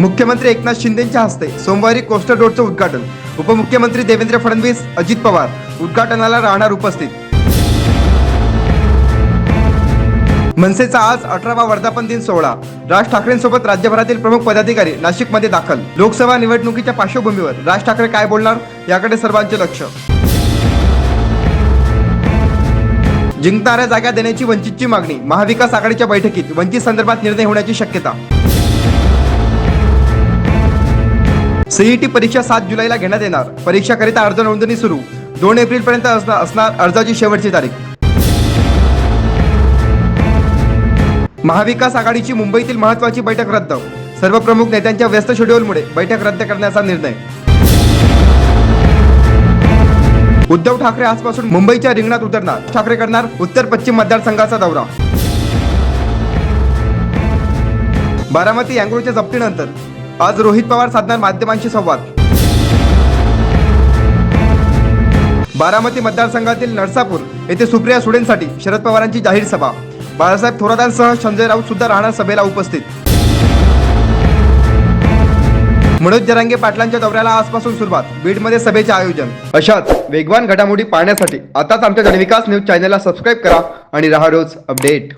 मुख्यमंत्री एकनाथ शिंदेच्या हस्ते सोमवारी कोस्टर रोडचं उद्घाटन. उपमुख्यमंत्री देवेंद्र फडणवीस अजित पवार उद्घाटनाला राहणार उपस्थित. मनसेचा आज अठरावा वर्धापन दिन सोहळा. राज ठाकरेंसोबत राज्यभरातील प्रमुख पदाधिकारी नाशिकमध्ये दाखल. लोकसभा निवडणुकीच्या पार्श्वभूमीवर राज ठाकरे काय बोलणार याकडे सर्वांचे लक्ष. जिंकणाऱ्या जागा देण्याची वंचितची मागणी महाविकास आघाडीच्या बैठकीत वंचित संदर्भात निर्णय होण्याची शक्यता. सीईटी परीक्षा सात जुलैला घेण्यात येणार. परीक्षाकरिता अर्ज नोंदणी सुरू. दोन एप्रिल पर्यंत असणार अर्जाची शेवटची तारीख. महाविकास आघाडीची मुंबईतील महत्वाची बैठक रद्द. सर्व प्रमुख नेत्यांच्या व्यस्त शेड्यूलमुळे बैठक रद्द करण्याचा निर्णय. उद्धव ठाकरे आजपासून मुंबईच्या रिंगणात उतरणार. ठाकरे करणार उत्तर पश्चिम मतदारसंघाचा दौरा. बारामती अँग्रोच्या जप्तीनंतर आज रोहित पवार साधणार माध्यमांशी संवाद. बारामती मतदारसंघातील नरसापूर येथे सुप्रिया सुडेंसाठी शरद पवारांची जाहीर सभा. बाळासाहेब थोरातांसह संजय राऊत सुद्धा राहणार सभेला उपस्थित. मनोज जरांगे पाटलांच्या दौऱ्याला आजपासून सुरुवात. बीडमध्ये सभेचे आयोजन. अशाच वेगवान घडामोडी पाहण्यासाठी आताच आमच्या जनविकास न्यूज चॅनलला सबस्क्राईब करा आणि राहा रोज अपडेट.